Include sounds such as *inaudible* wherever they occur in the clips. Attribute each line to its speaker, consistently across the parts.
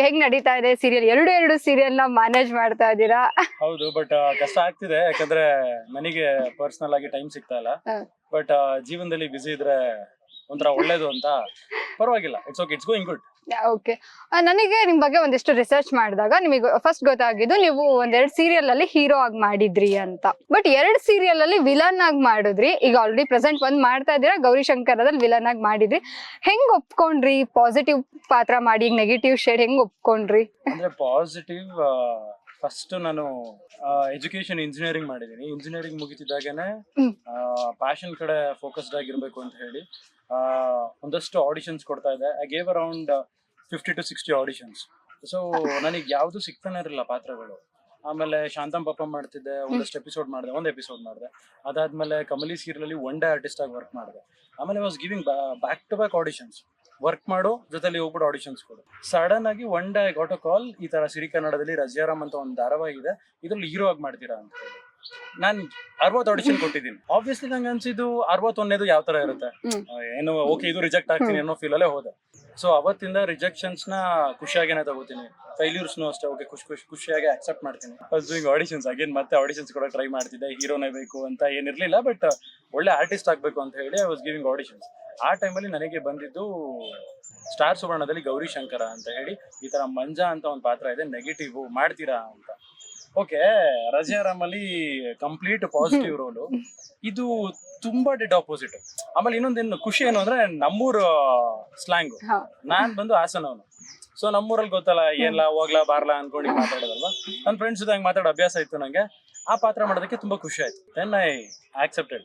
Speaker 1: ಹೆಂಗ್ ನಡೀತಾ ಇದೆ ಸೀರಿಯಲ್ ಎರಡು ಎರಡು ಸೀರಿಯಲ್ನ ಮ್ಯಾನೇಜ್ ಮಾಡ್ತಾ ಇದ್ದೀರಾ?
Speaker 2: ಹೌದು ಬಟ್ ಕಷ್ಟ ಆಗ್ತಿದೆ. ಯಾಕಂದ್ರೆ ನನಗೆ ಪರ್ಸನಲ್ ಆಗಿ ಟೈಮ್ ಸಿಗ್ತಾ ಇಲ್ಲ. ಬಟ್ ಜೀವನದಲ್ಲಿ ಬಿಸಿ ಇದ್ರೆ ಒಂಥರ ಒಳ್ಳೇದು ಅಂತ. ಪರವಾಗಿಲ್ಲ it's okay it's going good
Speaker 1: okay ನನಗೆ ನಿಮ್ ಬಗ್ಗೆ ಒಂದಿಷ್ಟು ರಿಸರ್ಚ್ ಮಾಡಿದಾಗ ನಿಮಗೆ ಫಸ್ಟ್ ಗೊತ್ತಾಗಿದ್ದು ನೀವು ಒಂದೆರಡು ಸೀರಿಯಲ್ ಅಲ್ಲಿ ಹೀರೋ ಆಗಿ ಮಾಡಿದ್ರಿ ಅಂತ. ಬಟ್ ಎರಡ್ ಸೀರಿಯಲ್ ಅಲ್ಲಿ ವಿಲನ್ ಆಗಿ ಮಾಡಿದ್ರಿ. ಈಗ ಆಲ್ರೆಡಿ ಪ್ರೆಸೆಂಟ್ ಒಂದ್ ಮಾಡ್ತಾ ಇದ್ದೀರಾ ಗೌರಿ ಶಂಕರದಲ್ಲಿ ವಿಲನ್ ಆಗಿ ಮಾಡಿದ್ರಿ. ಹೆಂಗ್ ಒಪ್ಕೊಂಡ್ರಿ? ಪಾಸಿಟಿವ್ ಪಾತ್ರ ಮಾಡಿ ಈಗ ನೆಗೆಟಿವ್ ಶೇಡ್ ಹೆಂಗ್ ಒಪ್ಕೊಂಡ್ರಿ?
Speaker 2: ಅಂದ್ರೆ ಪಾಸಿಟಿವ್ ಫಸ್ಟ್ ನಾನು ಎಜುಕೇಶನ್ ಇಂಜಿನಿಯರಿಂಗ್ ಮಾಡಿದ್ದೀನಿ. ಇಂಜಿನಿಯರಿಂಗ್ ಮುಗಿತಿದ್ದಾಗನೇ. ಪ್ಯಾಷನ್ ಕಡೆ ಫೋಕಸ್ಡ್ ಆಗಿರ್ಬೇಕು ಅಂತ ಹೇಳಿ. ಒಂದಷ್ಟು ಆಡಿಷನ್ಸ್ ಕೊಡ್ತಾ ಇದೆ. I gave around fifty to sixty auditions so ನನಗೆ ಯಾವುದು ಸಿಗ್ತಾನೆ ಇರಲಿಲ್ಲ ಪಾತ್ರಗಳು. ಆಮೇಲೆ ಶಾಂತಮ್ ಪಾಪ ಮಾಡ್ತಿದ್ದೆ ಒಂದಷ್ಟು ಎಪಿಸೋಡ್ ಮಾಡಿದೆ ಒಂದು ಎಪಿಸೋಡ್ ಮಾಡಿದೆ. ಅದಾದ್ಮೇಲೆ ಕಮಲಿ ಸೀರಿಯಲಲ್ಲಿ ಒನ್ ಡೇ ಆರ್ಟಿಸ್ಟ್ ಆಗಿ ವರ್ಕ್ ಮಾಡಿದೆ. ಆಮೇಲೆ was giving back to back auditions work ಮಾಡು ಜೊತೆಲಿ ಹೋಗ್ಬಿಟ್ಟು ಆಡಿಷನ್ಸ್ ಕೊಡು. ಸಡನ್ ಆಗಿ one day got a call ಈ ತರ ಸಿರಿ ಕನ್ನಡದಲ್ಲಿ ರಜಿಯಾರಾಮ್ ಅಂತ ಒಂದು ಧಾರಾವಾಹಿ ಇದೆ ಇದ್ರಲ್ಲಿ ಹೀರೋ ಆಗಿ ಮಾಡ್ತೀರಾ ಅಂತ ಹೇಳಿ ನಾನು ಅರವತ್ ಆಡಿಷನ್ ಕೊಟ್ಟಿದ್ದೀನಿ. ಆಬ್ವಿಯಸ್ಲಿ ನಂಗೆ ಅನ್ಸಿದ್ದು ಅರವತ್ತೊಂದೇದು ಯಾವ ತರ ಇರುತ್ತೆ? ಏನು ಓಕೆ ಇದು ರಿಜೆಕ್ಟ್ ಆಗ್ತೀನಿ ಅನ್ನೋ ಫೀಲ್ ಅಲ್ಲೇ ಹೋದೆ. ಸೊ ಅವತ್ತಿಂದ ರಿಜೆಕ್ಷನ್ಸ್ನ ಖುಷಿಯಾಗೇನೆ ತಗೋತೀನಿ. ಫೈಲ್ಯೂರ್ಸ್ನು ಅಷ್ಟೇ ಓಕೆ ಖುಷಿ ಖುಷಿ ಖುಷಿಯಾಗಿ ಅಕ್ಸೆಪ್ಟ್ ಮಾಡ್ತೀನಿ. ಡೂಯಿಂಗ್ ಆಡಿಷನ್ಸ್ ಅಗೇನ್ ಮತ್ತೆ ಆಡಿಷನ್ಸ್ ಕೂಡ ಟ್ರೈ ಮಾಡ್ತಿದ್ದೆ. ಹೀರೋನೇ ಬೇಕು ಅಂತ ಏನಿರ್ಲಿಲ್ಲ ಬಟ್ ಒಳ್ಳೆ ಆರ್ಟಿಸ್ಟ್ ಆಗ್ಬೇಕು ಅಂತ ಹೇಳಿ ಐ ವಾಸ್ ಗಿವಿಂಗ್ ಆಡಿಷನ್ಸ್ ಆ ಟೈಮಲ್ಲಿ ನನಗೆ ಬಂದಿದ್ದು ಸ್ಟಾರ್ ಸುವರ್ಣದಲ್ಲಿ ಗೌರಿ ಶಂಕರ ಅಂತ ಹೇಳಿ ಈ ತರ ಮಂಜಾ ಅಂತ ಒಂದು ಪಾತ್ರ ಇದೆ ನೆಗೆಟಿವ್ ಮಾಡ್ತೀರಾ ಅಂತ. ಓಕೆ ರಜಿಯಾರಾಮಲ್ಲಿ ಕಂಪ್ಲೀಟ್ ಪಾಸಿಟಿವ್ ರೋಲ್ ಇದು ತುಂಬಾ ಡೆಡ್ ಆಪೋಸಿಟ್ ಆಮೇಲೆ ಇನ್ನೊಂದೇನು ಖುಷಿ ಏನು ಅಂದ್ರೆ ನಮ್ಮೂರ ಸ್ಲ್ಯಾಂಗ್. ನಾನ್ ಬಂದು ಹಾಸನ ಅವನು. ಸೊ ನಮ್ಮೂರಲ್ಲಿ ಗೊತ್ತಲ್ಲ ಏನ್ಲ ಹೋಗ್ಲಾ ಬಾರ್ಲಾ ಅನ್ಕೊಂಡು ಮಾತಾಡೋದಲ್ವ ಮಾತಾಡೋದಲ್ವಾ? ನನ್ನ ಫ್ರೆಂಡ್ಸ್ ಜೊತೆ ಹಂಗೆ ಮಾತಾಡೋ ಅಭ್ಯಾಸ ಇತ್ತು ನಂಗೆ. ಆ ಪಾತ್ರ ಮಾಡೋದಕ್ಕೆ ತುಂಬಾ ಖುಷಿ ಆಯ್ತು. Then I accepted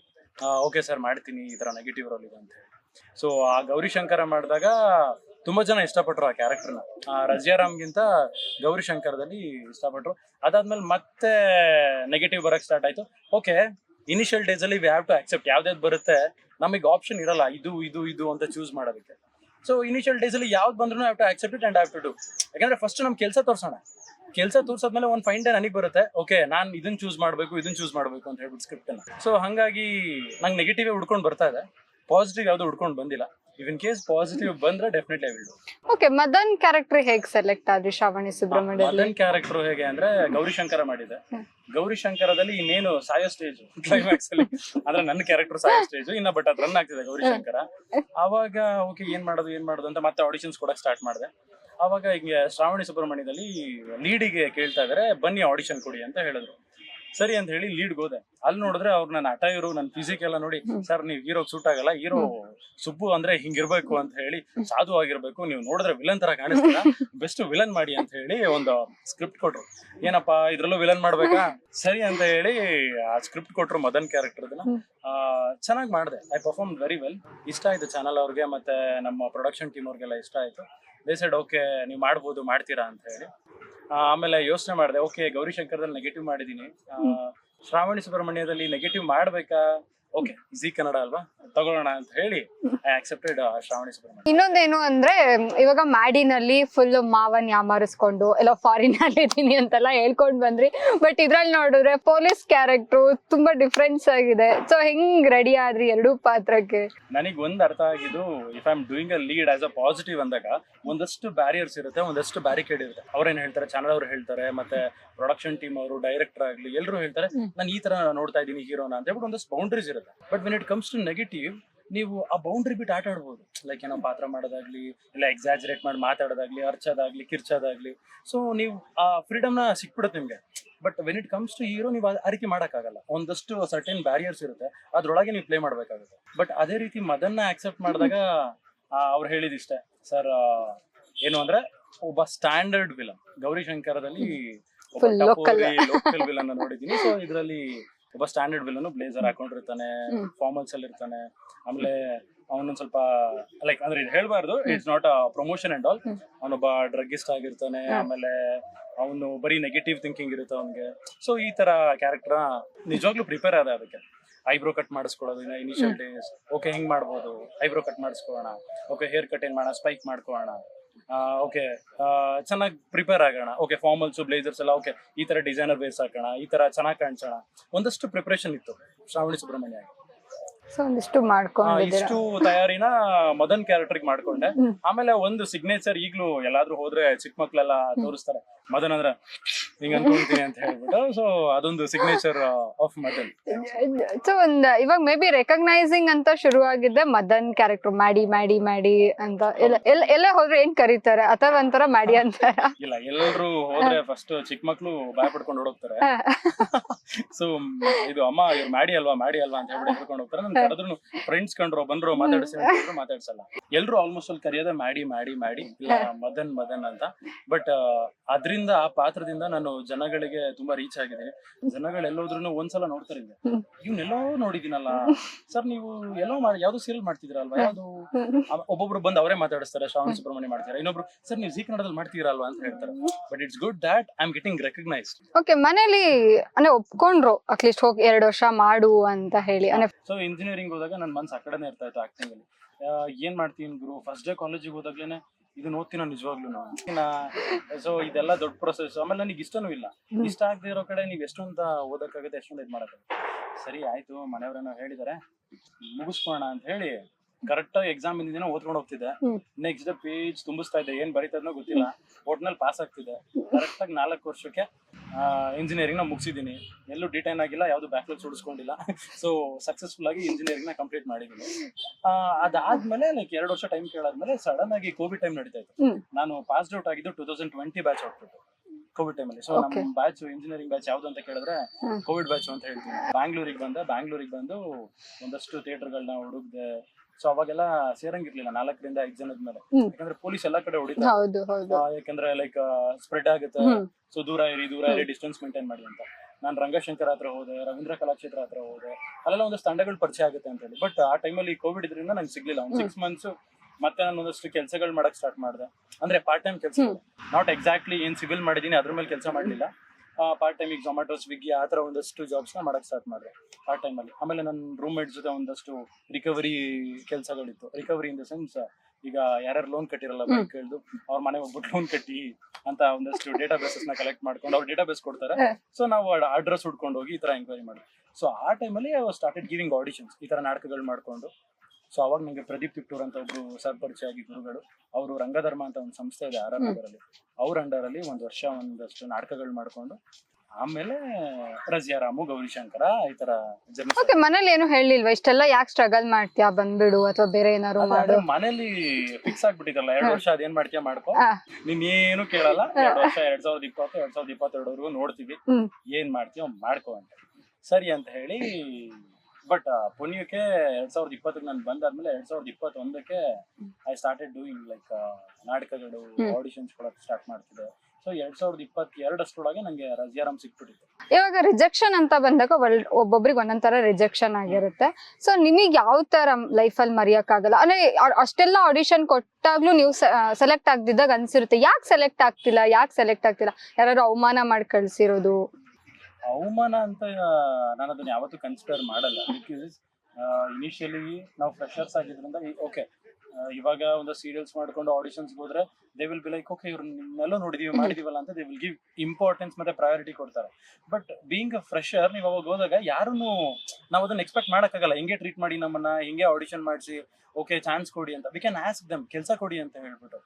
Speaker 2: okay sir ಮಾಡ್ತೀನಿ ಈ ತರ ನೆಗೆಟಿವ್ ರೋಲ್ ಇದೆ ಅಂತ ಹೇಳಿ. ಸೊ ಆ ಗೌರಿಶಂಕರ ಮಾಡಿದಾಗ ತುಂಬಾ ಜನ ಇಷ್ಟಪಟ್ರು ಆ ಕ್ಯಾರೆಕ್ಟರ್ನ ರಜಿಯಾರಾಮ್ಗಿಂತ ಗೌರಿ ಶಂಕರದಲ್ಲಿ ಇಷ್ಟಪಟ್ರು. ಅದಾದ್ಮೇಲೆ ಮತ್ತೆ ನೆಗೆಟಿವ್ ಬರಕ್ ಸ್ಟಾರ್ಟ್ ಆಯ್ತು. ಓಕೆ ಇನಿಷಿಯಲ್ ಡೇಸ್ ಅಲ್ಲಿ ವಿ ಹ್ಯಾವ್ ಟು ಅಕ್ಸೆಪ್ಟ್ ಯಾವ್ದಾವ್ದು ಬರುತ್ತೆ, ನಮಗೆ ಆಪ್ಷನ್ ಇರಲ್ಲ, ಇದು ಇದು ಇದು ಅಂತ ಚೂಸ್ ಮಾಡೋದಕ್ಕೆ. ಸೊ ಇನಿಷಿಯಲ್ ಡೇಸ್ ಅಲ್ಲಿ ಯಾವ್ದು ಬಂದ್ರು have to accept it and have to do ಯಾಕಂದ್ರೆ ಫಸ್ಟ್ ನಮ್ ಕೆಲಸ ತೋರ್ಸೋಣ. ಕೆಲಸ ತೋರ್ಸಾದ್ಮೇಲೆ ಒಂದು ಫೈನ್ ಡೇ ನನಗೆ ಬರುತ್ತೆ. ಓಕೆ ನಾನು ಇದನ್ನ ಚೂಸ್ ಮಾಡಬೇಕು ಇದನ್ನ ಚೂಸ್ ಮಾಡಬೇಕು ಅಂತ ಹೇಳ್ಬಿಟ್ಟು ಸ್ಕ್ರಿಪ್ಟ್ ಸೊ ಹಂಗಾಗಿ ನಂಗೆ ನೆಗೆಟಿವ್ ಹುಡ್ಕೊಂಡು ಬರ್ತಾ ಇದೆ. ಪಾಸಿಟಿವ್ ಯಾವ್ದು ಹುಡ್ಕೊಂಡು ಬಂದಿಲ್ಲ. ಇವ್ ಇನ್ ಕೇಸ್ ಪಾಸಿಟಿವ್ ಬಂದ್ರೆ definitely I will
Speaker 1: okay Madan character ಹೇಗೆ ಸೆಲೆಕ್ಟ್ ಆದ್ರಿ ಶ್ರಾವಣಿ ಸುಬ್ರಹ್ಮಣ್ಯ
Speaker 2: ಮದನ್ ಕ್ಯಾರೆಕ್ಟರ್ ಹೇಗೆ ಅಂದ್ರೆ ಗೌರಿಶಂಕರ ಮಾಡಿದೆ. ಗೌರಿ ಶಂಕರದಲ್ಲಿ ಇನ್ನೇನು ಸಾಯೋ ಸ್ಟೇಜ್ ಕ್ಲೈಮ್ಯಾಕ್ಸ್ ಅಲ್ಲಿ. ಅಂದ್ರೆ ನನ್ನ ಕ್ಯಾರೆಕ್ಟರ್ ಸಾಯೋ ಸ್ಟೇಜ್ ಇನ್ನ ಬಟ್ ಅದ್ ರನ್ ಆಗ್ತಿದೆ ಗೌರಿಶಂಕರ ಅವಾಗ ಓಕೆ ಏನ್ ಮಾಡೋದು ಏನ್ ಮಾಡೋದು ಅಂತ ಮತ್ತೆ ಆಡಿಷನ್ಸ್ ಕೊಡಕ್ ಸ್ಟಾರ್ಟ್ ಮಾಡಿದೆ. ಅವಾಗ ಹಿಂಗೆ ಶ್ರಾವಣಿ ಸುಬ್ರಹ್ಮಣ್ಯದಲ್ಲಿ ಲೀಡಿಗೆ ಕೇಳ್ತಾ ಇದಾರೆ ಬನ್ನಿ ಆಡಿಷನ್ ಕೊಡಿ ಅಂತ ಹೇಳಿದ್ರು. ಸರಿ ಅಂತ ಹೇಳಿ ಲೀಡ್ ಹೋದೆ. ಅಲ್ಲಿ ನೋಡಿದ್ರೆ ಅವ್ರು ನನ್ನ ಹಠ ಇರು ನನ್ನ ಫಿಸಿಕ್ ಎಲ್ಲ ನೋಡಿ ಸರ್ ನೀವು ಹೀರೋ ಸೂಟ್ ಆಗಲ್ಲ ಹೀರೋ ಸುಬ್ಬು ಅಂದ್ರೆ ಹಿಂಗಿರ್ಬೇಕು ಅಂತ ಹೇಳಿ ಸಾಧು ಆಗಿರ್ಬೇಕು ನೀವು ನೋಡಿದ್ರೆ ವಿಲನ್ ತರ ಕಾಣಿಸ್ತೀರಾ? ಬೆಸ್ಟ್ ವಿಲನ್ ಮಾಡಿ ಅಂತ ಹೇಳಿ ಒಂದು ಸ್ಕ್ರಿಪ್ಟ್ ಕೊಟ್ರು. ಏನಪ್ಪಾ ಇದ್ರಲ್ಲೂ ವಿಲನ್ ಮಾಡ್ಬೇಕಾ? ಸರಿ ಅಂತ ಹೇಳಿ ಆ ಸ್ಕ್ರಿಪ್ಟ್ ಕೊಟ್ರು ಮದನ್ ಕ್ಯಾರೆಕ್ಟರ್ ಚೆನ್ನಾಗಿ ಮಾಡಿದೆ. ಐ ಪರ್ಫಾರ್ಮ್ ವೆರಿ ವೆಲ್ ಇಷ್ಟ ಆಯ್ತು ಚಾನಲ್ ಅವ್ರಿಗೆ ಮತ್ತೆ ನಮ್ಮ ಪ್ರೊಡಕ್ಷನ್ ಟೀಮ್ ಅವ್ರಿಗೆಲ್ಲ ಇಷ್ಟ ಆಯ್ತು. ದೇ ಸೈಡ್ ಓಕೆ ನೀವು ಮಾಡ್ಬೋದು ಮಾಡ್ತೀರಾ ಅಂತ ಹೇಳಿ. ಆಮೇಲೆ ಯೋಚನೆ ಮಾಡಿದೆ ಓಕೆ ಗೌರಿ ಶಂಕರದಲ್ಲಿ ನೆಗೆಟಿವ್ ಮಾಡಿದ್ದೀನಿ. ಶ್ರಾವಣಿ ಸುಬ್ರಹ್ಮಣ್ಯದಲ್ಲಿ ನೆಗೆಟಿವ್ ಮಾಡ್ಬೇಕಾ? ಓಕೆ ಜಿ ಕನ್ನಡ ಅಲ್ವಾ? ತಗೊಳ್ಳೋಣ ಅಂತ ಹೇಳಿ ಐ ಆಕ್ಸೆಪ್ಟೆಡ್ ಶ್ರಾವಣಿ ಸುಬ್ರಹ್ಮಣ್ಯ.
Speaker 1: ಇನ್ನೊಂದೇನು ಅಂದ್ರೆ ಇವಾಗ ಮ್ಯಾಡಿನಲ್ಲಿ ಫುಲ್ ಮಾವನ್ ಯಾಮಾರಿಸ್ಕೊಂಡು ಎಲ್ಲ ಫಾರಿನ್ ಅಲ್ಲಿ ಇದೀನಿ ಅಂತೆಲ್ಲ ಹೇಳ್ಕೊಂಡ್ ಬಂದ್ರಿ. ಬಟ್ ಇದ್ರಲ್ಲಿ ನೋಡಿದ್ರೆ ಪೊಲೀಸ್ ಕ್ಯಾರೆಕ್ಟರ್ ತುಂಬಾ ಡಿಫ್ರೆನ್ಸ್ ಆಗಿದೆ. ಸೊ ಹೆಂಗ್ ರೆಡಿ ಆದ್ರಿ ಎರಡೂ ಪಾತ್ರಕ್ಕೆ?
Speaker 2: ನನಗೆ ಒಂದ್ ಅರ್ಥ ಆಗಿದ್ದು if I am doing a lead as a positive ಅಂದಾಗ ಒಂದಷ್ಟು ಬ್ಯಾರಿಯರ್ಸ್ ಇರುತ್ತೆ ಒಂದಷ್ಟು ಬ್ಯಾರಿಕೇಡ್ ಇರುತ್ತೆ. ಅವ್ರೇನ್ ಹೇಳ್ತಾರೆ ಚಾನಲ್ ಅವ್ರು ಹೇಳ್ತಾರೆ ಮತ್ತೆ ಪ್ರೊಡಕ್ಷನ್ ಟೀಮ್ ಅವರು ಡೈರೆಕ್ಟರ್ ಆಗಲಿ ಎಲ್ಲರೂ ಹೇಳ್ತಾರೆ ನಾನು ಈ ತರ ನೋಡ್ತಾ ಇದ್ದೀನಿ ಹೀರೋನ ಅಂತ ಹೇಳ್ಬಿಟ್ಟು ಒಂದಷ್ಟು ಬೌಂಡ್ರೀಸ್ ಇರುತ್ತೆ. But when it comes to negative ನೀವು ಆ ಬೌಂಡ್ರಿ ಬಿಟ್ಟು ಆಟ ಆಡ್ಬೋದು. ಲೈಕ್ ಏನೋ ಪಾತ್ರ ಮಾಡೋದಾಗ್ಲಿ ಇಲ್ಲ ಎಕ್ಸಾಜರೇಟ್ ಮಾಡಿ ಮಾತಾಡೋದಾಗ್ಲಿ ಅರ್ಚೋದಾಗ್ಲಿ ಕಿರ್ಚೋದಾಗ್ಲಿ. ಸೊ ನೀವು ಆ ಫ್ರೀಡಮ್ನ ಸಿಕ್ಬಿಡುತ್ತೆ ನಿಮಗೆ. But when it comes to hero ನೀವು ಅರಿಕೆ ಮಾಡೋಕ್ಕಾಗಲ್ಲ. ಒಂದಷ್ಟು ಸರ್ಟೆನ್ ಬ್ಯಾರಿಯರ್ಸ್ ಇರುತ್ತೆ. ಅದ್ರೊಳಗೆ ನೀವು ಪ್ಲೇ ಮಾಡಬೇಕಾಗುತ್ತೆ. ಬಟ್ ಅದೇ ರೀತಿ ಮದನ್ನ ಆಕ್ಸೆಪ್ಟ್ ಮಾಡಿದಾಗ ಅವ್ರು ಹೇಳಿದಿಷ್ಟೇ. ಸರ್ ಏನು ಅಂದ್ರೆ ಒಬ್ಬ ಸ್ಟ್ಯಾಂಡರ್ಡ್ ವಿಲನ್ ಗೌರಿ ಶಂಕರದಲ್ಲಿ. ಲೋಕಲ್ ವಿಲನ್ ನೋಡಿದೀನಿ ಸೊ ಇದರಲ್ಲಿ ಒಬ್ಬ ಸ್ಟ್ಯಾಂಡರ್ಡ್ ವಿಲನ್ ಬ್ಲೇಸರ್ ಹಾಕೊಂಡಿರ್ತಾನೆ ಫಾರ್ಮಲ್ಸ್ ಅಲ್ಲಿ ಇರ್ತಾನೆ ಆಮೇಲೆ ಅವನೊಂದ್ ಸ್ವಲ್ಪ ಲೈಕ್ ಅಂದ್ರೆ ಇದು ಹೇಳ್ಬಾರ್ದು it's not a promotion and all. ಅವನೊಬ್ಬ ಡ್ರಗ್ಗಿಸ್ಟ್ ಆಗಿರ್ತಾನೆ ಆಮೇಲೆ ಅವನು ಬರೀ ನೆಗೆಟಿವ್ ಥಿಂಕಿಂಗ್ ಇರುತ್ತೆ ಅವನಿಗೆ. ಸೊ ಈ ತರ ಕ್ಯಾರೆಕ್ಟರ್ ನಿಜವಾಗ್ಲೂ ಪ್ರಿಪೇರ್ ಆದ ಅದಕ್ಕೆ. ಐಬ್ರೋ ಕಟ್ ಮಾಡಿಸ್ಕೊಳ್ಳೋದು ಇನ್ನ ಇನಿಷಿಯಲ್ ಡೇಸ್ ಓಕೆ ಹೆಂಗ್ ಮಾಡ್ಬೋದು. ಐಬ್ರೋ ಕಟ್ ಮಾಡಿಸ್ಕೊಳ್ಳೋಣ. ಓಕೆ ಹೇರ್ ಕಟ್ ಏನ್ ಮಾಡೋಣ? ಸ್ಪೈಕ್ ಮಾಡ್ಕೊಳ್ಳೋಣ. ಓಕೆ ಚೆನ್ನಾಗಿ ಪ್ರಿಪೇರ್ ಆಗೋಣ. ಓಕೆ ಫಾರ್ಮಲ್ಸ್ ಬ್ಲೇಸರ್ಸ್ ಎಲ್ಲ ಓಕೆ ಈ ತರ ಡಿಸೈನರ್ ಬೇಸ್ ಹಾಕೋಣ. ಈ ತರ ಚೆನ್ನಾಗಿ ಕಾಣಿಸೋಣ. ಒಂದಷ್ಟು ಪ್ರಿಪರೇಷನ್ ಇತ್ತು ಶ್ರಾವಣಿ ಸುಬ್ರಹ್ಮಣ್ಯ.
Speaker 1: ಸೊ ಒಂದಿಷ್ಟು ಮಾಡ್ಕೊಂಡಿದ್ದೀರಾ
Speaker 2: ಇಷ್ಟು ತಯಾರಿನ ಮದನ್ ಕ್ಯಾರೆಕ್ಟರ್ ಮಾಡ್ಕೊಂಡೆ. ಆಮೇಲೆ ಒಂದು ಸಿಗ್ನೇಚರ್ ಈಗ್ಲೂ ಎಲ್ಲಾದ್ರೂ ಹೋದ್ರೆ ಚಿಕ್ಕ ಮಕ್ಳೆಲ್ಲ ತೋರಿಸ್ತಾರೆ. ಮದನ್ ಅಂದ್ರೆ ಹಿಂಗ ಅನ್ಕೊಂತೀನಿ ಅಂತ ಹೇಳ್ಬಿಟ್ಟು. ಸೊ ಅದೊಂದು ಸಿಗ್ನೇಚರ್ ಆಫ್ ಮದನ್.
Speaker 1: ಸೊ ಒಂದ್ ಇವಾಗ ಮೇ ಬಿ ರೆಕಗ್ನೈಸಿಂಗ್ ಅಂತ ಶುರುವಾಗಿದ್ದೆ ಮದನ್ ಕ್ಯಾರೆಕ್ಟರ್ ಮಾಡಿ ಮಾಡಿ ಮಾಡಿ ಅಂತ. ಎಲ್ಲ ಎಲ್ಲ ಹೋದ್ರೆ ಏನ್ ಕರೀತಾರೆ? ಅಥವಾ ಒಂಥರ ಮಾಡಿ ಅಂತಾರ?
Speaker 2: ಇಲ್ಲ ಎಲ್ಲರೂ ಹೋದ್ರೆ ಫಸ್ಟ್ ಚಿಕ್ಕ ಮಕ್ಳು ಭಯ ಪಡ್ಕೊಂಡು ಓಡೋಗ್ತಾರೆ. ಸೊ ಇದು ಅಮ್ಮ ಇವ್ರು ಮಾಡಿ ಅಲ್ವಾ ಮಾಡಿ ಅಲ್ವಾ ಅಂತ ಹೇಳ್ಬಿಟ್ಟು ಹೇಳ್ಕೊಂಡು ಹೋಗ್ತಾರೆ. ನನ್ ಕರೆದ್ರು ಫ್ರೆಂಡ್ಸ್ ಕಂಡ್ರು ಬಂದ್ರು ಮಾತಾಡಿಸಿ ಮಾತಾಡಿಸಲ್ಲ ಮಾತಾಡ್ಸಲ್ಲ. ಎಲ್ರು ಆಲ್ಮೋಸ್ಟ್ ಅಲ್ಲಿ ಕರೆಯೋದೇ ಮಾಡಿ ಮಾಡಿ ಮಾಡಿ ಇಲ್ಲ ಮದನ್ ಮದನ್ ಅಂತ. ಬಟ್ ಅದರಿಂದ ಆ ಪಾತ್ರದಿಂದ ನಾನು ಜನಗಳಿಗೆ ತುಂಬಾ ರೀಚ್ ಆಗಿದೆ. ಜನಗಳು ಎಲ್ಲೋದ್ರು ಒಂದ್ಸಲ ನೋಡ್ತಾರೆ. ಇವ್ನೆಲ್ಲೋ ನೋಡಿದಿನಲ್ಲ. *laughs* ಸರ್ ನೀವು ಎಲ್ಲೋ ಮಾಡಿ ಯಾವ್ದು ಸೀರಿಯಲ್ ಮಾಡ್ತಿದ್ರಲ್ವಾ ಯಾವ್ದು ಒಬ್ಬೊಬ್ರು ಬಂದು ಅವರೇ ಮಾತಾಡಿಸ್ತಾರೆ ಶ್ರಾವಣ ಸುಬ್ರಹ್ಮಣ್ಯ ಮಾಡ್ತಾರೆ ಇನ್ನೊಬ್ರು ಸರ್ ನೀವು ಜೀ ಕನ್ನಡದಲ್ಲಿ ಮಾಡ್ತೀರಲ್ವಾ ಅಂತ ಹೇಳ್ತಾರೆ. But it's good that I am getting recognise
Speaker 1: okay ಮನೇಲಿ ಅಂದ್ರೆ ಒಪ್ಕೊಂಡ್ರು ಅಟ್ಲೀಸ್ಟ್ ಹೋಗಿ ಎರಡು ವರ್ಷ ಮಾಡು ಅಂತ ಹೇಳಿ.
Speaker 2: ಸೊ ಇಂಜಿನಿಯರಿಂಗ್ ಹೋದಾಗ ನನ್ನ ಮನ್ಸ್ ಆ ಕಡೆನೇ ಇರ್ತಾ ಇತ್ತು ಆಕ್ಟಿಂಗ್ ಅಲ್ಲಿ. ಏನ್ ಮಾಡ್ತೀನಿ ಗುರು? ಫಸ್ಟ್ ಡೇ ಕಾಲೇಜಿಗೆ ಹೋದಾಗ್ಲೇನೆ ಇದನ್ನ ಓದ್ತೀನ ನಿಜವಾಗ್ಲೂ ಸೊ ಇದೆಲ್ಲ ದೊಡ್ಡ ಪ್ರೊಸೆಸ್ ಆಮೇಲೆ ನನಗೆ ಇಷ್ಟನೂ ಇಲ್ಲ. ಇಷ್ಟ ಆಗದೆ ಇರೋ ಕಡೆ ನೀವು ಎಷ್ಟೊಂದು ಓದಕ್ಕಾಗುತ್ತೆ ಎಷ್ಟೊಂದು ಇದು ಮಾಡಕ್ಕಾಗುತ್ತೆ. ಸರಿ ಆಯ್ತು ಮನೆಯವ್ರೇನೋ ಹೇಳಿದಾರೆ. ಮುಗಿಸ್ಕೋಣ ಅಂತ ಹೇಳಿ ಕರೆಕ್ಟ್ ಆಗಿ ಎಕ್ಸಾಮ್ ಇಂದ ಓದ್ಕೊಂಡು ಹೋಗ್ತಿದ್ದೆ ನೆಕ್ಸ್ಟ್ ಡೇ ಪೇಜ್ ತುಂಬಿಸ್ತಾ ಇದ್ದೆ ಏನ್ ಬರೀತದ್ನೋ ಗೊತ್ತಿಲ್ಲ. ಒಟ್ನಲ್ಲಿ ಪಾಸ್ ಆಗ್ತಿದೆ. ಕರೆಕ್ಟ್ ಆಗಿ ನಾಲ್ಕು ವರ್ಷಕ್ಕೆ ಇಂಜಿನಿಯರಿಂಗ್ನ ಮುಗಿಸಿದೀನಿ ಎಲ್ಲೂ ಡಿಟೈನ್ ಆಗಿಲ್ಲ ಯಾವ್ದು ಬ್ಯಾಕ್ಲಾಗ್ ಸುಡಿಸ್ಕೊಂಡಿಲ್ಲ ಸೊ ಸಕ್ಸಸ್ಫುಲ್ ಆಗಿ ಇಂಜಿನಿಯರಿಂಗ್ನ ಕಂಪ್ಲೀಟ್ ಮಾಡಿದ್ದೀನಿ. ಅದಾದ್ಮೇಲೆ ಲೈಕ್ ಎರಡು ವರ್ಷ ಟೈಮ್ ಕೇಳಾದ್ಮೇಲೆ ಸಡನ್ ಆಗಿ ಕೋವಿಡ್ ಟೈಮ್ ನಡೀತಾ ಇತ್ತು. ನಾನು ಪಾಸ್ ಔಟ್ ಆಗಿದ್ದು ಟೂ ತೌಸಂಡ್ ಟ್ವೆಂಟಿ ಬ್ಯಾಚ್ ಔಟ್ಬಿಟ್ಟು ಕೋವಿಡ್ ಟೈಮಲ್ಲಿ ಸೊ
Speaker 1: Okay.
Speaker 2: ನಮ್ಮ ಬ್ಯಾಚ್ ಇಂಜಿನಿಯರಿಂಗ್ ಬ್ಯಾಚ್ ಯಾವ್ದು ಅಂತ ಕೇಳಿದ್ರೆ ಕೋವಿಡ್ ಬ್ಯಾಚ್ ಅಂತ ಹೇಳ್ತೀನಿ. ಬ್ಯಾಂಗ್ಳೂರಿಗೆ ಬಂದೆ. ಬ್ಯಾಂಗ್ಳೂರಿಗೆ ಬಂದು ಒಂದಷ್ಟು ಥಿಯೇಟರ್ಗಳನ್ನ ಹುಡುಕ್ದೆ ಸೊ ಅವಾಗೆಲ್ಲ ಸೇರಂಗಿರ್ಲಿಲ್ಲ ನಾಲ್ಕರಿಂದ ಐದು ಜನದ ಮೇಲೆ. ಯಾಕಂದ್ರೆ ಪೊಲೀಸ್ ಎಲ್ಲಾ ಕಡೆ ಹೊಡಿತಾರೆ
Speaker 1: ಹೌದು ಹೌದು.
Speaker 2: ಯಾಕಂದ್ರೆ ಲೈಕ್ ಸ್ಪ್ರೆಡ್ ಆಗುತ್ತೆ. ಸೊ ದೂರ ಇರಿ ದೂರ ಇರಿ ಡಿಸ್ಟೆನ್ಸ್ ಮೇಂಟೈನ್ ಮಾಡಿ ಅಂತ. ನಾನು ರಂಗಶಂಕರ್ ಹತ್ರ ಹೋದೆ ರವೀಂದ್ರ ಕಲಾಕ್ಷೇತ್ರ ಹತ್ರ ಹೋದೆ. ಅಲ್ಲೆಲ್ಲ ಒಂದಷ್ಟು ತಂಡಗಳು ಪರಿಚಯ ಆಗುತ್ತೆ ಅಂತ ಹೇಳಿ. ಬಟ್ ಆ ಟೈಮಲ್ಲಿ ಕೋವಿಡ್ ಇದ್ರಿಂದ ನಂಗೆ ಸಿಗ್ಲಿಲ್ಲ. ಒಂದು ಸಿಕ್ಸ್ ಮಂತ್ಸ್ ಮತ್ತೆ ನಾನು ಒಂದಷ್ಟು ಕೆಲಸಗಳು ಮಾಡಕ್ ಸ್ಟಾರ್ಟ್ ಮಾಡಿದೆ. ಅಂದ್ರೆ ಪಾರ್ಟ್ ಟೈಮ್ ಕೆಲಸ. ನಾಟ್ ಎಕ್ಸಾಕ್ಟ್ಲಿ ಏನ್ ಸಿವಿಲ್ ಮಾಡಿದೀನಿ ಅದ್ರ ಮೇಲೆ ಕೆಲಸ ಮಾಡಲಿಲ್ಲ. ಪಾರ್ಟ್ ಟೈಮ್ ಈಗ ಜೊಮ್ಯಾಟೊ ಸ್ವಿಗ್ಗಿ ಆ ಥರ ಒಂದಷ್ಟು ಜಾಬ್ಸ್ನ ನ ಮಾಡಕ್ ಸ್ಟಾರ್ಟ್ ಮಾಡಿದೆ ಪಾರ್ಟ್ ಟೈಮಲ್ಲಿ ಆಮೇಲೆ ನನ್ನ ರೂಮ್ಮೇಟ್ ಜೊತೆ ಒಂದಷ್ಟು ರಿಕವರಿ ಕೆಲಸಗಳಿತ್ತು. ರಿಕವರಿ ಇನ್ ದ ಸೆನ್ಸ್ ಈಗ ಯಾರ್ಯಾರು ಲೋನ್ ಕಟ್ಟಿರಲ್ಲ ಬ್ಯಾಂಕ್ ಕೇಳ್ದು ಅವ್ರ ಮನೆ ಹೋಗ್ಬಿಟ್ಟು ಲೋನ್ ಕಟ್ಟಿ ಅಂತ ಒಂದಷ್ಟು ಡೇಟಾ ಬೇಸಸ್ನ ಕಲೆಕ್ಟ್ ಮಾಡ್ಕೊಂಡು ಅವ್ರು ಡೇಟಾ ಬೇಸ್ ಕೊಡ್ತಾರೆ. ಸೊ ನಾವು ಅಡ್ರೆಸ್ ಹುಡ್ಕೊಂಡು ಹೋಗಿ ಈ ತರ ಎಂಕ್ವೈರಿ ಮಾಡಿ ಸೊ ಆ ಟೈಮಲ್ಲಿ ಸ್ಟಾರ್ಟೆಡ್ ಗಿವಿಂಗ್ ಆಡಿಷನ್ಸ್ ಈ ತರ ನಾಟಕಗಳು ಮಾಡ್ಕೊಂಡು. ಸೊ ಅವಾಗ ನಂಗೆ ಪ್ರದೀಪ್ ತಿಪ್ಟೂರ್ ಅಂತ ಒಬ್ರು ಸರ್ ಆಗಿ ಗುರುಗಳು ಅವರು ರಂಗಧರ್ಮ ಅಂತ ಒಂದು ಸಂಸ್ಥೆ ಇದೆ ಆರ್ ನಗರಲ್ಲಿ. ಅವ್ರ ಅಂಡರ್ ಅಲ್ಲಿ ಒಂದು ವರ್ಷ ಒಂದಷ್ಟು ನಾಟಕಗಳು ಮಾಡ್ಕೊಂಡು ಆಮೇಲೆ ರಜಿಯಾರಾಮು ಗೌರಿಶಂಕರ ಈ ತರ ಜನ
Speaker 1: ಓಕೆ ಮನೇಲಿ ಏನು ಹೇಳಿಲ್ವಾ? ಇಷ್ಟೆಲ್ಲ ಯಾಕೆ ಸ್ಟ್ರಗಲ್ ಮಾಡ್ತೀಯಾ? ಬಂದ್ಬಿಡು ಅಥವಾ ಬೇರೆ ಏನಾದ್ರು ಮಾಡು.
Speaker 2: ಮನೇಲಿ ಫಿಕ್ಸ್ ಆಗ್ಬಿಟ್ಟಿದಲ್ಲ ಎರಡು ವರ್ಷ ಅದೇನ್ ಮಾಡ್ತೀಯ ಮಾಡ್ಕೋ.
Speaker 1: ಆ.
Speaker 2: ನೀನ್ ಏನು ಕೇಳಲ್ಲ ಎರಡು ವರ್ಷ ಎರಡ್ ಸಾವಿರದ ಇಪ್ಪತ್ತು ಎರಡ್ ಸಾವಿರದ ಇಪ್ಪತ್ತೆರಡವರೆಗೂ ನೋಡ್ತೀವಿ.
Speaker 1: ಹ್ಮ್.
Speaker 2: ಏನ್ ಮಾಡ್ತೀಯೋ ಮಾಡ್ಕೊ ಅಂತ. ಸರಿ ಅಂತ ಹೇಳಿ ಬಟ್ ಪುಣ್ಯಕ್ಕೆ ಎರಡ್ ಸಾವಿರದ ಇಪ್ಪತ್ತಕ್ಕೆ ನಾನು ಬಂದಾದ್ಮೇಲೆ ಎರಡ್ ಸಾವಿರದ ಇಪ್ಪತ್ತೊಂದಕ್ಕೆ ಐ ಸ್ಟಾರ್ಟೆಡ್ ಡೂಯಿಂಗ್ ಲೈಕ್ ನಾಟಕಗಳು. ಆಡಿಷನ್ಸ್ ಕೊಡಕ್ಕೆ ಸ್ಟಾರ್ಟ್ ಮಾಡ್ತಿದ್ದೆ. ಸೊ ಎರಡ್ ಸಾವಿರದ ಇಪ್ಪತ್ತೆರಡಷ್ಟರೊಳಗೆ ನಂಗೆ ರಜಿಯಾರಾಮ್ ಸಿಕ್ಬಿಟ್ಟಿತ್ತು
Speaker 1: ಇವಾಗ ರಿಜೆಕ್ಷನ್ ಅಂತ ಬಂದಾಗ ಒಬ್ಬೊಬ್ರಿಗೆ ಒಂದೊಂದ್ ತರ ರಿಜೆಕ್ಷನ್ ಆಗಿರುತ್ತೆ. ಸೊ ನಿಮಗೆ ಯಾವ ತರ ಲೈಫ್ ಅಲ್ಲಿ ಮರೆಯಕ್ಕಾಗಲ್ಲ? ಅಂದ್ರೆ ಅಷ್ಟೆಲ್ಲ ಆಡಿಷನ್ ಕೊಟ್ಟಾಗ್ಲೂ ನೀವು ಸೆಲೆಕ್ಟ್ ಆಗ್ದಿದ್ದಾಗ ಅನ್ಸಿರುತ್ತೆ. ಯಾಕೆ ಸೆಲೆಕ್ಟ್ ಆಗ್ತಿಲ್ಲ? ಯಾಕೆ ಸೆಲೆಕ್ಟ್ ಆಗ್ತಿಲ್ಲ? ಯಾರು ಅವಮಾನ ಮಾಡಿ ಕಳ್ಸಿರೋದು
Speaker 2: ಅವಮಾನ ಅಂತ ನಾನು ಅದನ್ನ ಯಾವತ್ತೂ ಕನ್ಸಿಡರ್ ಮಾಡಲ್ಲ. ಬಿಕಾಸ್ ಇನಿಷಿಯಲಿ ನಾವು ಫ್ರೆಷರ್ಸ್ ಆಗಿದ್ರಿಂದ ಓಕೆ ಇವಾಗ ಒಂದು ಸೀರಿಯಲ್ಸ್ ಮಾಡ್ಕೊಂಡು ಆಡಿಷನ್ಸ್ ಹೋದ್ರೆ they will be like okay ಇವ್ರನ್ನೆಲ್ಲ ನೋಡಿದೀವಿ, ಮಾಡಿದೀವಲ್ಲ ಅಂತ ದೇ ವಿಲ್ ಗಿವ್ ಇಂಪಾರ್ಟೆನ್ಸ್ ಮತ್ತೆ ಪ್ರಯಾರಿಟಿ ಕೊಡ್ತಾರೆ. ಬಟ್ ಬೀಯಿಂಗ್ ಅ ಫ್ರೆಶರ್ ನೀವು ಅವಾಗ ಹೋದಾಗ ಯಾರನ್ನು ನಾವು ಅದನ್ನ ಎಕ್ಸ್ಪೆಕ್ಟ್ ಮಾಡೋಕ್ಕಾಗಲ್ಲ. ಹೆಂಗೆ ಟ್ರೀಟ್ ಮಾಡಿ ನಮ್ಮನ್ನ, ಹೆಂಗೆ ಆಡಿಷನ್ ಮಾಡಿಸಿ ಓಕೆ ಚಾನ್ಸ್ ಕೊಡಿ ಅಂತ. ವಿ ಕ್ಯಾನ್ ಆಸ್ಕ್ ದಮ್ ಕೆಲಸ ಕೊಡಿ ಅಂತ ಹೇಳ್ಬಿಟ್ಟು.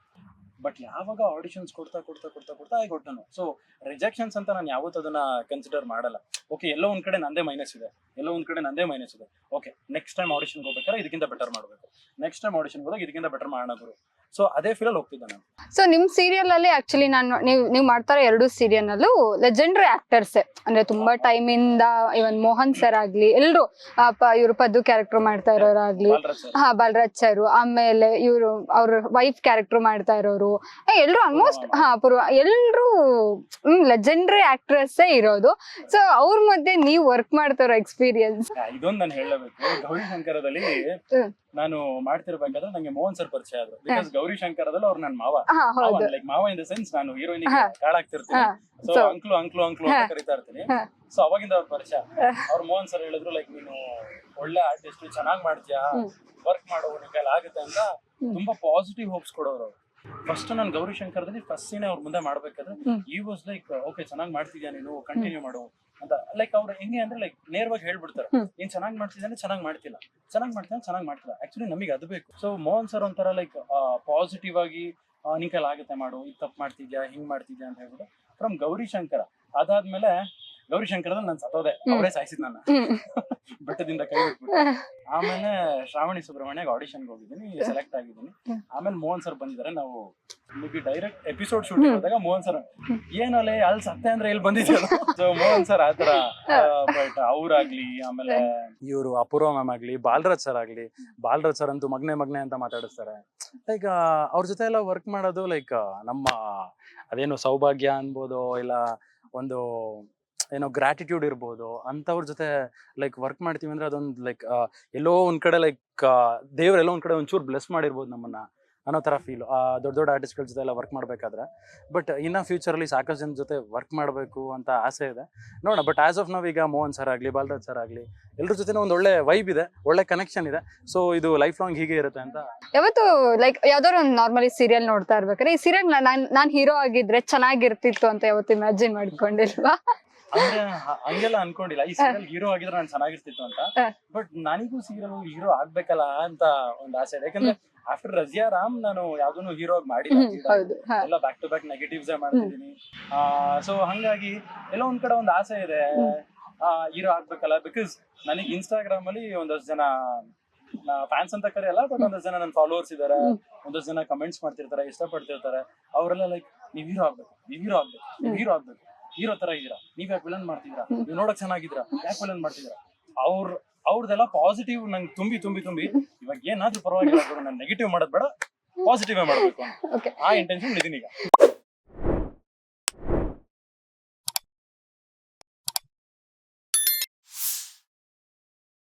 Speaker 2: ಬಟ್ ಯಾವಾಗ ಆಡಿಷನ್ಸ್ ಕೊಡ್ತಾ ಕೊಡ್ತಾ ಕೊಡ್ತಾ ಕೊಡ್ತಾ ಆಗಿ ಕೊಟ್ಟನು ಸೊ ರಿಜೆಕ್ಷನ್ಸ್ ಅಂತ ನಾನು ಯಾವತ್ತೂ ಅದನ್ನ ಕನ್ಸಿಡರ್ ಮಾಡಲ್ಲ. ಓಕೆ ಎಲ್ಲೋ ಒಂದ್ ಕಡೆ ನಂದೇ ಮೈನಸ್ ಇದೆ. ಎಲ್ಲೋ ಒಂದ್ ಕಡೆ ನಂದೇ ಮೈನಸ್ ಇದೆ. ಓಕೆ ನೆಕ್ಸ್ಟ್ ಟೈಮ್ ಆಡಿಷನ್ ಹೋಗ್ಬೇಕಾದ್ರೆ ಇದಕ್ಕಿಂತ ಬೆಟರ್ ಮಾಡಬೇಕು. ನೆಕ್ಸ್ಟ್ ಟೈಮ್ ಆಡಿಷನ್ ಹೋದಾಗ ಇದಕ್ಕಿಂತ ಬೆಟರ್ ಮಾಡೋದು ಸೊ ಅದೇ ಫೀಲ್ ಅಲ್ಲಿ ಹೋಗ್ತಿದ್ದೆ ನಾನು.
Speaker 1: ಸೊ ನಿಮ್ ಸೀರಿಯಲ್ ಅಲ್ಲಿ ಆಕ್ಚುಲಿ ನಾನು ನೀವು ನೀವು ಮಾಡ್ತಾರ ಎರಡು ಸೀರಿಯಲ್ ಅಲ್ಲೂ ಲೆಜೆಂಡ್ರಿ ಆಕ್ಟರ್ಸ್ ಅಂದ್ರೆ ತುಂಬಾ ಟೈಮ್ ಇಂದ ಇವನ್ ಮೋಹನ್ ಸರ್ ಆಗ್ಲಿ ಎಲ್ರು ಇವ್ರು ಪದ್ದು ಕ್ಯಾರೆಕ್ಟರ್ ಮಾಡ್ತಾ ಇರೋರಾಗ್ಲಿ ಹಾ ಬಲರಾಜ್ ಸರ್ ಆಮೇಲೆ ಇವರು ಅವ್ರ ವೈಫ್ ಕ್ಯಾರೆಕ್ಟರ್ ಮಾಡ್ತಾ ಇರೋರು ಎಲ್ರು ಆಲ್ಮೋಸ್ಟ್ ಹಾ. ಪೂರ್ವ ಎಲ್ರು ಲೆಜೆಂಡ್ರಿ ಆಕ್ಟ್ರೆಸ್ ಇರೋದು. ಸೊ ಅವ್ರ ಮಧ್ಯೆ ನೀವು ವರ್ಕ್ ಮಾಡ್ತಾ ಇರೋ ಎಕ್ಸ್ಪೀರಿಯನ್ಸ್
Speaker 2: ಇದೊಂದು ನಾನು ಹೇಳಬೇಕು. ಗೌರಿ ಶಂಕರದಲ್ಲಿ ನಾನು ಮಾಡ್ತಿರ್ಬೇಕಾದ್ರೆ ನಂಗೆ ಮೋಹನ್ ಸರ್ ಪರಿಚಯ ಆದ್ರು. ಬಿಕಾಸ್ ಗೌರಿ ಅದಲ್ಲ ಅವ್ರು ನನ್ನ ಮಾವ
Speaker 1: ಹಾ ಹೌದು
Speaker 2: ಲೈಕ್ ಮಾವ ಇನ್ ದ ಸೆನ್ಸ್ ನಾನು ಹೀರೋಯಿನ್
Speaker 1: ಹಾ.
Speaker 2: ಕಾಳಾಗ್ತಿರ್ತೀನಿ
Speaker 1: ಹಾ
Speaker 2: ಸೊ
Speaker 1: So-
Speaker 2: ಅಂಕ್ಲು ಅಂಕ್ಲು ಅಂಕ್ಲು ಅಂತ
Speaker 1: ಹಾ.
Speaker 2: ಕರಿತಾ ಇರ್ತೀನಿ
Speaker 1: ಹಾ.
Speaker 2: ಸೊ ಅವಾಗಿಂದ ಅವ್ರ ಪರಿಚಯ ಅವ್ರ ಮೋಹನ್ ಸರ್ ಹೇಳಿದ್ರು ಲೈಕ್ ನೀನು ಒಳ್ಳೆ ಆರ್ಟಿಸ್ಟ್ ಚೆನ್ನಾಗ್ ಮಾಡ್ತೀಯಾ
Speaker 1: ಹ್ಮ್.
Speaker 2: ವರ್ಕ್ ಮಾಡೋ ನಿನ್ ಕೈಲಿ ಆಗುತ್ತೆ ಅಂತ ತುಂಬಾ ಪಾಸಿಟಿವ್ ಹೋಪ್ಸ್ ಕೊಡೋರು ಅವ್ರು ಫಸ್ಟ್ ನಾನು ಗೌರಿ ಶಂಕರದಲ್ಲಿ ಫಸ್ಟ್ ಸೀನ್ ಅವ್ರ ಮುಂದೆ ಮಾಡ್ಬೇಕಾದ್ರೆ. ಈ ವಾಸ್ ಲೈಕ್ ಓಕೆ ಚೆನ್ನಾಗಿ ಮಾಡ್ತಿದ್ಯಾ ನೀನು? ಕಂಟಿನ್ಯೂ ಮಾಡು. ಅಂತ. ಲೈಕ್ ಅವ್ರು ಹೆಂಗೆ ಅಂದ್ರೆ ಲೈಕ್ ನೇರವಾಗಿ ಹೇಳ್ಬಿಡ್ತಾರೆ. ನೀನ್ ಚೆನ್ನಾಗಿ ಮಾಡ್ತಿದ್ದಾನೆ ಚೆನ್ನಾಗಿ ಮಾಡ್ತಿಲ್ಲ. ಚೆನ್ನಾಗಿ ಮಾಡ್ತಾನೆ ಚೆನ್ನಾಗಿ ಮಾಡ್ತಿಲ್ಲ. ಆಕ್ಚುಲಿ ನಮಗೆ ಅದು ಬೇಕು. ಸೊ ಮೋಹನ್ ಸರ್ ಒಂಥರ ಲೈಕ್ ಪಾಸಿಟಿವ್ ಆಗಿ ನಿನ್ ಆಗುತ್ತೆ ಮಾಡು. ಇದು ತಪ್ಪು ಮಾಡ್ತಿದ್ಯಾ? ಹಿಂಗ್ ಮಾಡ್ತಿದ್ಯಾ? ಅಂತ ಹೇಳ್ಬಿಟ್ಟು. ಫ್ರಮ್ ಗೌರಿ ಶಂಕರ. ಅದಾದ್ಮೇಲೆ ಗೌರಿ ಶಂಕರದಲ್ಲಿ ನಾನು ಸತ್ತೋದೆ. ಅವರೇ ಸಾಯಿಸಿದ್ ನನ್ನ. ಬೆಟ್ಟದಿಂದ ಕೈ ಬಿಟ್ಬಿಟ್ಟು. ಆಮೇಲೆ ಶ್ರಾವಣಿ ಸುಬ್ರಹ್ಮಣ್ಯ ಆಡಿಷನ್ಗೆ ಹೋಗಿದ್ದೀನಿ ಸೆಲೆಕ್ಟ್ ಆಗಿದ್ದೀನಿ. ಆಮೇಲೆ ಮೋಹನ್ ಸರ್ ಬಂದಿದ್ದಾರೆ. ನಾವು ಮೂವಿ ಡೈರೆಕ್ಟ್ ಎಪಿಸೋಡ್ ಶೂಟ್ ಮಾಡಿದಾಗ ಮೋಹನ್ ಸರ್ ಏನಲ್ಲೇ ಅಲ್ಲಿ ಸತ್ತೆ ಅಂದ್ರೆ ಇಲ್ಲಿ ಬಂದಿದ್ಯಲ್ಲ? *laughs* ಸೊ ಮೋಹನ್ ಸರ್ ಆತರ ಬಟ್ ಅವ್ರಾಗ್ಲಿ ಆಮೇಲೆ ಇವರು ಅಪೂರ್ವ ಮ್ಯಾಮ್ ಆಗ್ಲಿ ಬಾಲರಾಜ್ ಸರ್ ಆಗ್ಲಿ ಬಾಲರಾಜ್ ಸರ್ ಅಂತೂ ಮಗ್ನೆ ಮಗ್ನೆ ಅಂತ ಮಾತಾಡಿಸ್ತಾರೆ. ಲೈಕ್ ಅವ್ರ ಜೊತೆ ಎಲ್ಲ ವರ್ಕ್ ಮಾಡೋದು ಲೈಕ್ ನಮ್ಮ ಅದೇನು ಸೌಭಾಗ್ಯ ಅನ್ಬೋದು ಇಲ್ಲ ಒಂದು ಏನೋ ಗ್ರಾಟಿಟ್ಯೂಡ್ ಇರ್ಬೋದು ಅಂಥವ್ರ ಜೊತೆ ಲೈಕ್ ವರ್ಕ್ ಮಾಡ್ತೀವಿ ಅಂದ್ರೆ ಅದೊಂದು ಲೈಕ್ ಎಲ್ಲೋ ಒಂದ್ ಕಡೆ ಲೈಕ್ ದೇವ್ರ ಎಲ್ಲೋ ಒಂದ್ ಕಡೆ ಒಂಚೂರು ಬ್ಲೆಸ್ ಮಾಡಿರ್ಬೋದು ನಮ್ಮನ್ನ ಅನ್ನೋ ಥರ ಫೀಲ್ ದೊಡ್ಡ ದೊಡ್ಡ ಆರ್ಟಿಸ್ಟ್ಗಳ ಜೊತೆ ಎಲ್ಲ ವರ್ಕ್ ಮಾಡಬೇಕಾದ್ರೆ. ಬಟ್ ಇನ್ನ ಫ್ಯೂಚರಲ್ಲಿ ಸಾಕಷ್ಟು ಜನ ಜೊತೆ ವರ್ಕ್ ಮಾಡಬೇಕು ಅಂತ ಆಸೆ ಇದೆ. ನೋಡೋಣ ಬಟ್ ಆಸ್ ಆಫ್ ನಾವ್ ಈಗ ಮೋಹನ್ ಸರ್ ಆಗಲಿ ಬಾಲರಾಜ್ ಸರ್ ಆಗಲಿ ಎಲ್ಲರ ಜೊತೆ ಒಂದು ಒಳ್ಳೆ ವೈಬ್ ಇದೆ ಒಳ್ಳೆ ಕನೆಕ್ಷನ್ ಇದೆ. ಸೊ ಇದು ಲೈಫ್ ಲಾಂಗ್ ಹೀಗೆ ಇರುತ್ತೆ ಅಂತ
Speaker 1: ಯಾವತ್ತು ಲೈಕ್ ಯಾವ್ದಾದ್ರು ಒಂದು ನಾರ್ಮಲಿ ಸೀರಿಯಲ್ ನೋಡ್ತಾ ಇರ್ಬೇಕಾದ್ರೆ ಈ ಸೀರಿಯಲ್ ನಾನು ನಾನ್ ಹೀರೋ ಆಗಿದ್ರೆ ಚೆನ್ನಾಗಿರ್ತಿತ್ತು ಅಂತ ಯಾವತ್ತು ಇಮ್ಯಾಜಿನ್ ಮಾಡ್ಕೊಂಡಿಲ್ವಾ?
Speaker 2: ಅಂದ್ರೆ ಹಂಗೆಲ್ಲ ಅನ್ಕೊಂಡಿಲ್ಲ. ಈ ಸೀರಿಯಲ್ ಹೀರೋ ಆಗಿದ್ರೆ ನಾನು ಚೆನ್ನಾಗಿರ್ತಿತ್ತು ಅಂತ. ಬಟ್ ನನಗೂ ಸೀರಿಯಲ್ ಹೀರೋ ಆಗ್ಬೇಕಲ್ಲ ಅಂತ ಒಂದು ಆಸೆ ಇದೆ. ಯಾಕಂದ್ರೆ ಆಫ್ಟರ್ ರಜಿಯಾ ರಾಮ್ ನಾನು ಯಾವ್ದನ್ನು ಹೀರೋ ಆಗಿ
Speaker 1: ಹಾ.
Speaker 2: ಎಲ್ಲ ಬ್ಯಾಕ್ ಟು ಬ್ಯಾಕ್ ನೆಗೆಟಿವ್ಸ್ ಮಾಡ್ತಿದ್ದೀನಿ. ಸೊ ಹಂಗಾಗಿ ಎಲ್ಲ ಒಂದ್ ಕಡೆ ಒಂದು ಆಸೆ ಇದೆ. ಹೀರೋ ಆಗ್ಬೇಕಲ್ಲ? ಬಿಕಾಸ್ ನನಗೆ ಇನ್ಸ್ಟಾಗ್ರಾಮ್ ಅಲ್ಲಿ ಒಂದಷ್ಟು ಜನ ಫ್ಯಾನ್ಸ್ ಅಂತ ಕರೆಯಲ್ಲ ಬಟ್ ಒಂದಷ್ಟು ಜನ ನನ್ನ ಫಾಲೋವರ್ಸ್ ಇದಾರೆ. ಒಂದಷ್ಟು ಜನ ಕಮೆಂಟ್ಸ್ ಮಾಡ್ತಿರ್ತಾರೆ ಇಷ್ಟಪಡ್ತಿರ್ತಾರೆ. ಅವರೆಲ್ಲ ಲೈಕ್ ನೀವ್ ಹೀರೋ ಆಗ್ಬೇಕು ನೀವ್ ಹೀರೋ ಆಗ್ಬೇಕು ನೀವ್ ಹೀರೋ ಆಗ್ಬೇಕು. ಹೀರೋ ತರ ಇದೀರಾ ನೀವ್ ಯಾಕೆ ವಿಲನ್
Speaker 1: ಮಾಡ್ತಿದ್ರ
Speaker 2: ನೀವು ನೋಡಕ್ ಚೆನ್ನಾಗಿದ್ದೀರಾ? ಯಾಕೆ ವಿಲನ್ ಮಾಡ್ತಿದ್ರ ಅವ್ರ ಅವ್ರದೆಲ್ಲ ಪಾಸಿಟಿವ್ ನಂಗೆ ತುಂಬಿ ತುಂಬಿ ತುಂಬಿ ಇವಾಗ ಏನಾದ್ರೂ ಪರವಾಗಿಲ್ಲ ನಾನು ನೆಗೆಟಿವ್ ಮಾಡೋದ್ ಬೇಡ ಪಾಸಿಟಿವ್ ಮಾಡಬೇಕು ಆ ಇಂಟೆನ್ಷನ್ ಇದೀನಿ ಈಗ.